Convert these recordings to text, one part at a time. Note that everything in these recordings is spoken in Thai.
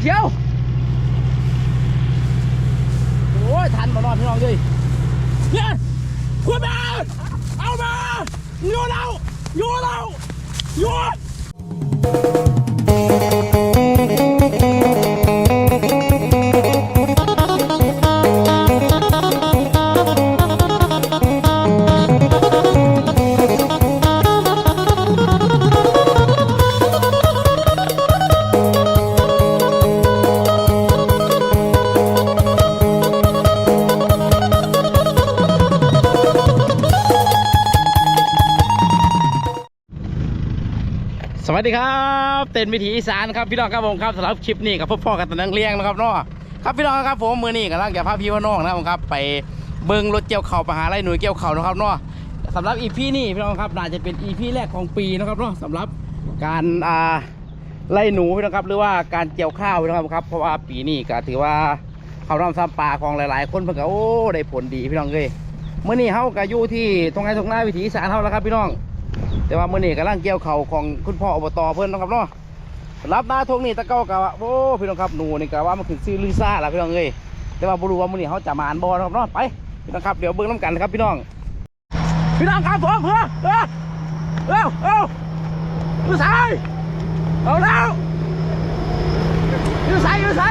เชียว โอ้ย ทันมานอนพี่น้องเลยเนี่ย วัสดีครับเต้นวิถีอีสานครับพี่น้องครับผมครับสำหรับคลิปนี้กับพ่อพ่อกันตะนังเลี้ยงนะครับเนาะครับพี่น้องครับผมมือนี้กำลังจะพาพี่ว่าน้องนะครับผมครับไปเบิ้งรถเกี่ยวเข่าวไปหาไรหน่วยเกี่ยวเข่าวนะครับเนาะสำหรับอีพีนี้พี่น้องครับน่าจะเป็นอีพีแรกของปีนะครับเนาะสำหรับการอ่าไล่หนูพี่น้องครับหรือว่าการเกี่ยวข้าวพี่น้องครับเพราะว่าปีนี้ก็ถือว่าเขาทำซ้ำปลาของหลาย ๆ คนเพิ่งก็โอ้ได้ผลดีพี่น้องเลยเมื่อนี้เฮาก็อยู่ที่ตรงไหนตรงหน้าวิถีอีสานเฮาแล้วครับพี่น้อง แต่ว่ามื่อนี้กำลังเกี่ยวเข่าของคุณพ่ออบตเพิ่อนนะครับเนาะรับหน้าทงนี่ตะเก้ากะว่าโอ้พี่น้องครับหนูนี่กะว่ามันขึ้นซื้อลือซ่าละพี่น้องเอ้ยแต่ว่าบรูว่ามื่อนี้เขาจะมาอ่านบอนะครับเนาะไปพี่น้องครับเดี๋ยวเบิ่งน้ำกันนะครับพี่น้อง พี่น้องครับผมเพื่อเออเร็วเร็วอยู่ไสเอาแล้วอยู่ไสอยู่ไส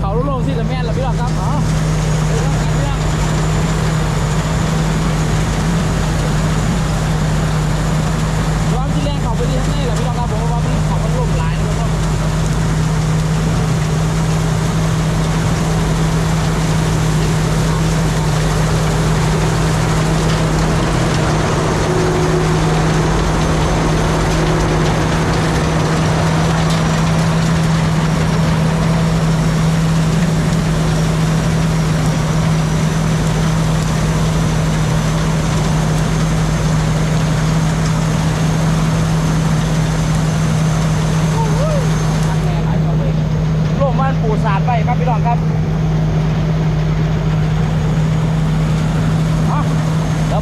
เขาร่มจังสิละแม่นละพี่หลอกครับอ๋อเดี๋ยวต้องการเรื่อร้อนที่แรงเขาไปที่ข้างในละพี่น้อกครับผมว่ามันเขามันร่มหลายนะครับ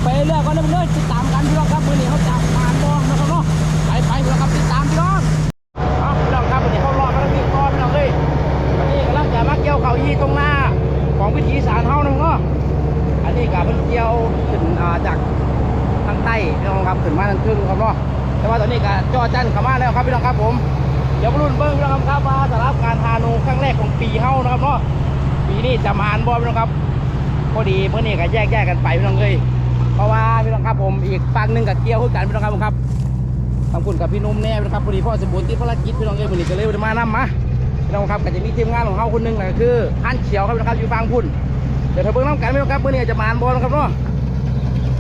เเรื่อยๆก็เรื่อยๆติดตามกันพี่น้องครับมือนี้เขาจะผ่านบ้องนะครับเนาะไปไปพี่น้องครับติดตามพี่น้องเอาพี่น้องครับวันนี้เขารอมาแล้วพี่ก้อนพี่น้องเลยวันนี้กำลังจะมาเกี่ยวเขายีตรงหน้าของวิถีอีสารเฮานะเนาะอันนี้กับมันเกี่ยวขึ้นอ่าจากทางใต้พี่น้องครับขึ้นมาทางครึ่งครับเนาะแต่ว่าตอนนี้ก็จอจันเข้ามาแล้วครับพี่น้องครับผม เดี๋ยวมา รุ่นเบิ้งพี่น้องครับว่าสำหรับการฮานูครั้งแรกของปีเฮานะครับเนาะปีนี้จะมานบอพี่น้องครับ พอดีเมื่อนี้ก็แยกแยกกันไปพี่น้องเลยเพราะว่าพี่น้องครับผมอีกฝั่งหนึ่งกับเกียวคือกันพี่น้องครับผมครับทางคุณกับพี่นุ่มแน่พี่น้องครับพอดีพ่อสมบูรณ์ที่ภารกิจพี่น้องเลยวันนี้ก็เลยมานำมาพี่น้องครับก็จะมีทีมงานของเขาคนหนึงนั่นก็คือฮั่นเขียวครับพี่น้องครับอยู่ฝั่งพุ่นเดี๋ยวถ้าเบิ้งน้ำกันพี่น้องครับเมื่อนี้จะมานบอนะครับเนาะ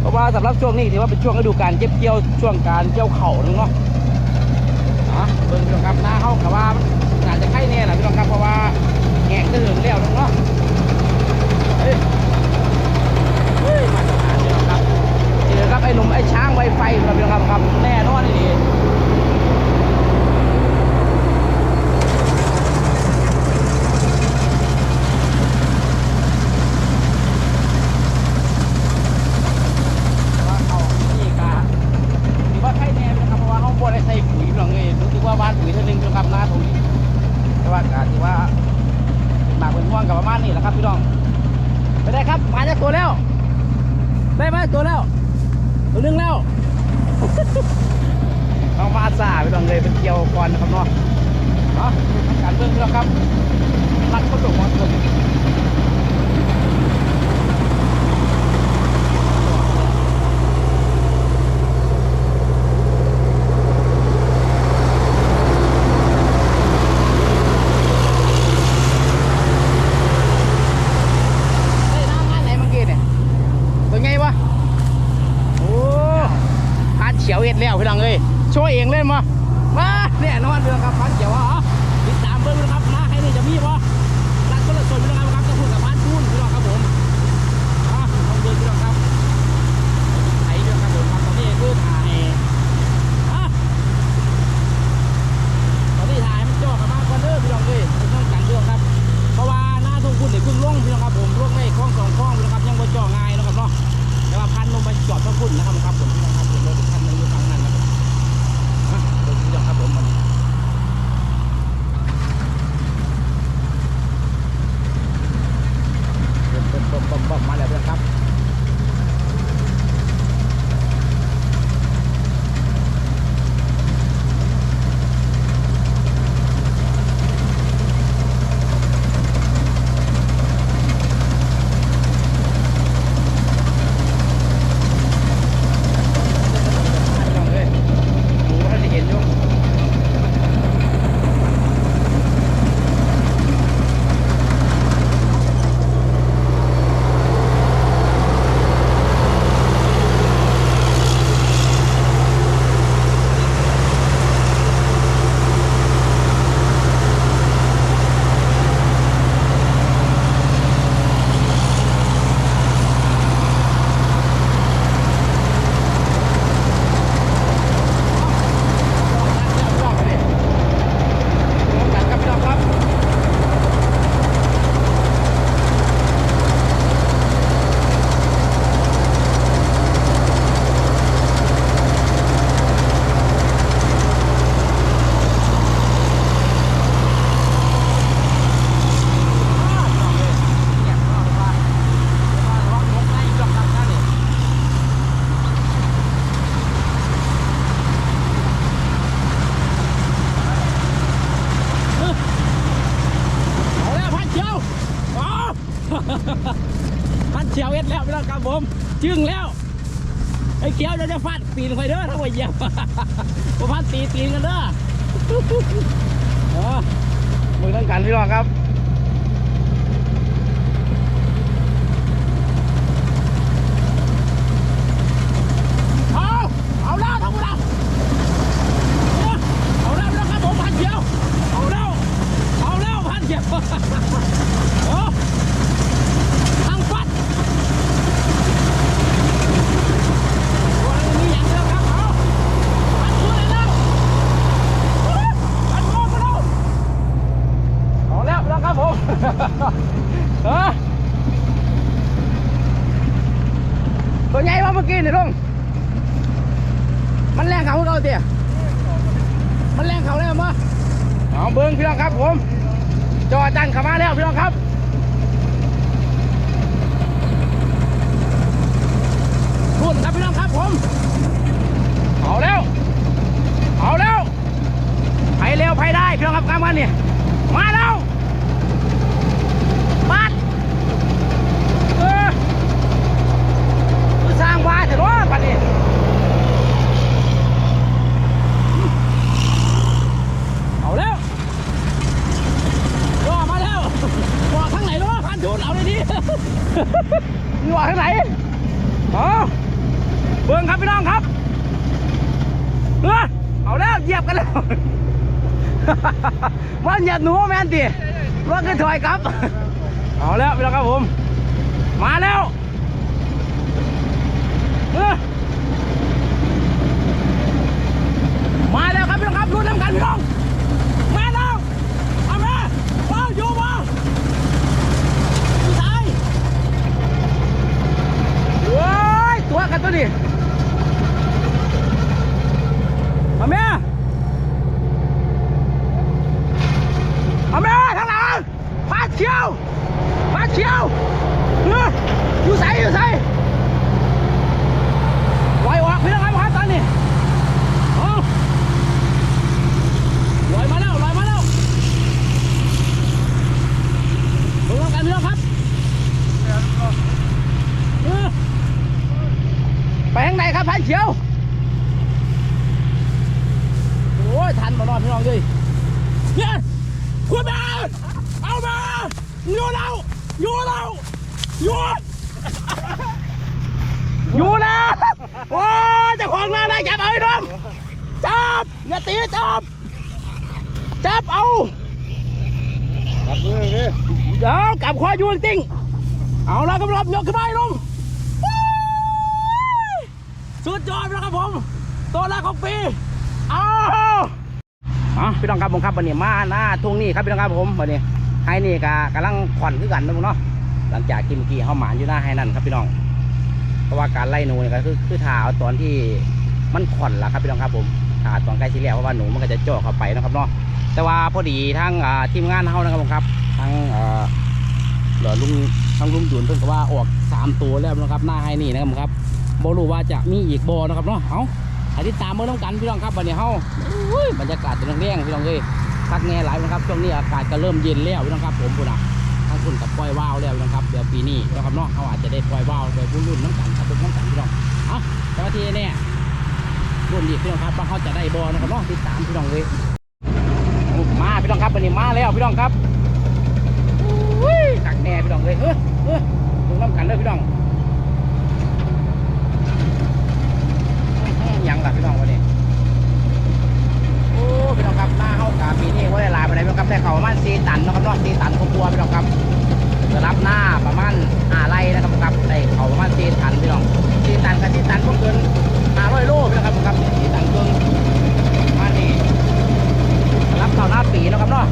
เพราะว่าสำหรับช่วงนี้ถือว่าเป็นช่วงฤดูการเก็บเกี่ยวช่วงการเกี่ยวเข่าเนาะ อะเบิ่งพี่น้องครับหน้าเข้ากับว่าอาจจะไข่แน่แหละพี่น้องครับเพราะว่าแงงจะถึงแล้วน้องเนาะเฮ้ยเฮ้ยมาตรฐานพี่น้องครับนี่เลยครับไอ้หนุ่มไอ้ช้างไวไฟครับพี่น้องครับครับแน่นอนนี่แต่ว่าเขานี่กา ถือว่าไข่แน่นะครับเพราะว่าเขาบ่ได้ใส่ปุ๋ยพี่น้องเลยรู้สึกว่าบ้านปุ๋ยเท่านึงพี่น้องครับหน้าตรงนี้แต่ว่าการที่ว่าหมากเป็นห่วงกับประมาณนี้แหละครับพี่น้องไปได้ครับมาจากตัวแล้ว ได้ไหมตัวแล้ว ตัวหนึงแล้ว ต้องมาซาพี่น้องเลยเป็ นเกี่ยวก่อนนะครับเนาะเนาะการเบื้องเรื่องครับรัดเขาลงมาตัวไแล้วพี่น้องครับผม จึงแล้วไอ้เกี้ยวจะจะฟาดตีนไฟเด้อถ้าว่าเหยียบผมพันตีตีนกันเด้อเออมือต้องกันพี่น้องครับเอาเอาแล้วทั้งหมดแล้วเอาแล้วพี่น้องครับผมพันเชียวเอาแล้วเอาแล้วพันเชียว โอ้ทางฟัดโอ้ยมีอย่างเดียวครับเอาพันช่วยแล้วโอ้ยพันโง่ไปแล้วเอาแล้วพี่น้อง ตัวใหญ่มาเมื่อกี้นี่ลุงมันแรงเขาเขาเตี้ยมันแรงเขาเลยมั้ยเอาเบิ้งพี่น้องครับผม จอจันเข้ามาแล้วพี่น้องครับ รุ่นครับพี่น้องครับผม เอาแล้ว เอาแล้วไปเร็วไปได้พี่น้องครับกลางวันเนี่ยมาแล้วปัดเออสร้างวาเถอะเนาะปัดนี้เอาแล้วรอมาแล้วรอทางไหนเนาะพันทุนเอาเลยดิ รอทางไหนอ๋อเบิ่งครับพี่น้องครับ เออเอาแล้วเหยียบกันแล้ว ว่าเหยียบหนู แมนตีว่าคือถอยครับ เอาแล้วพี่น้องครับผม มาแล้วมาแล้วครับพี่น้องครับรุ่นน้ำกันพี่น้องมาแล้วเอามาเอาอยู่มาอยู่ซ้ายโอ้ยตัวกันตัวนี้มาแม่ มาแม่ข้างหลังมาเชียวมาเชียวเอออยู่ใส่อยู่ใส่ลอยออกพี่น้องครับครับตอนนี้เอาลอยมาแล้วลอยมาแล้วดูกันพี่น้องครับเออไปข้างในครับพันเชียว โอ้ยทันมานอนพี่น้องด้วยเนี่ยคุณแม่เอามาอยู่แล้วอยู่แล้วอยู่อยู่แล้วโอ้ยเจะของหน้าได้จับเอาไอ้น้องจับอย่าตีจับ จับเอาครับมือนี่เดี๋ยวกลับคออยู่จริงเอาแล้วก็รับยกขึ้นมาไอ้น้องสุดยอดนะครับผมตัวแรกของปีเอาอ๋อพี่น้องครับผมครับวันนี้มาหน้าทุ่งนี่ครับพี่น้องครับผมวันนี้ให้นี่กกำลังผ่อนคือกันนะมึงเนาะหลังจากกินเมื่อกี้เขาหมานอยู่หน้าให้นั่นครับพี่น้องเพราะว่าการไล่หนูเนี่ยก็คือคือถ่าเอาตอนที่มันผ่อนละครับพี่น้องครับผมถ่าตอนใกล้ที่แล้วเพราะว่าหนูมันก็จะเจ่อเข้าไปนะครับเนาะ แต่ว่าพอดีทั้งทีมงานเขานะครับผมครับทั้งเหลือลุงทั้งลุงดุนเพิ่นก็ว่าออกสามตัวแล้วนะครับหน้าให้นี่นะครับผมครับบรู้ว่าจะมีอีกบอนะครับเนาะเอาให้ติดตามเมื่อน้องกันพี่น้องครับวันนี้เฮาอุ้ยบรรยากาศจะเร่งพี่น้องเลยพักแน่หลายนะครับช่วงนี้อากาศก็เริ่มเย็นแล้วพี่น้องครับผมพุ่นอะทั้งคุณกับปล่อยว่าวแล้วน้องครับเดี๋ยวปีนี้นะครับเนาะเขาอาจจะได้ปล่อยว่าวโดยรุ่นน้ำกันครับน้ำกันพี่น้องเอาแต่ว่าทีแน่รุ่นนี้พี่น้องครับว่าเขาจะได้บอนะครับเนาะติดตามพี่น้องเลยม พี่น้องครับวันนี้มาแล้วพี่น้องครับอุ้ยตักแน่พี่น้องเลยเออเออดูน้ำกันเลยพี่น้องยังล่ะพี่น้องวันนี้โอ้พี่น้องครับหน้าเข้ากาปีนี้ว่าได้หลายไปไหนพี่น้องครับได้เขาประมาณสี่ตันนะครับเนาะสี่ตันครอบครัวพี่น้องครับจะรับหน้าประมาณห้าไร่นะครับครับได้เขาประมาณสี่ตันพี่น้องสี่ตันกับสี่ตันพวกเกินห้าร้อยโลพี่น้องครับครับสี่ตันเกินมานี่ รับเขาหน้าปีแล้วครับเนาะ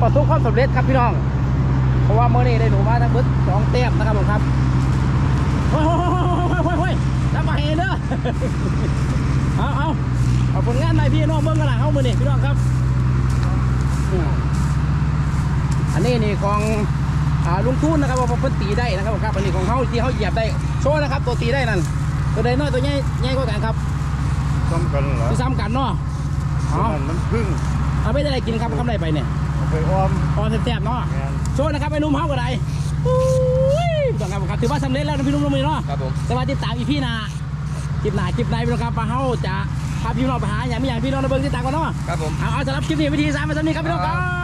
ประสบความสำเร็จครับพี่น้อง เพราะว่าเมื่อนี้ได้หนูมาทั้งเบิดสองเต็มนะครับผมครับโอ้ยโอ้ยโอ้ยโอ้ยโอ้ยแล้วมาเห็นเด้อเอาเอาเอาผลงานใหม่พี่น้องเบิ้งกันหลังเขามือนี่พี่น้องครับอืมอันนี้นี่ของอ่าลุงทุนนะครับว่าเพิ่นตีได้นะครับผมครับอันนี้ของเขาที่เขาเหยียบได้โชว์นะครับ ตัวตีได้นั่นตัวใดน้อยตัวใหญ่ใหญ่กว่ากันครับซ้ำกันเหรอที่ซ้ำกันเนาะเอามันมันพึ่งเอาไม่ได้อะไรกินครับคำใดไปเนี่ยเอา ไปอ้อมพอแซ่บๆเนาะงานโชว์นะครับไอ้หนุ่มเฮาก็ได้อุ้ยพี่น้องครับผมครับถือว่าสำเร็จแล้วนะพี่หนุ่มน้องมือเนาะครับผมแต่ว่าติดตามอีพี่นาคลิปหน้าคลิปในพี่น้องครับมาเฮาจะพาพี่น้องไปหาอย่างไม่อย่างพี่น้องในเบิ้งติดตามกันเนาะครับผมเอาเอาสำหรับคลิปนี้วิธีสามมาสำนี้ครับพี่น้องครับ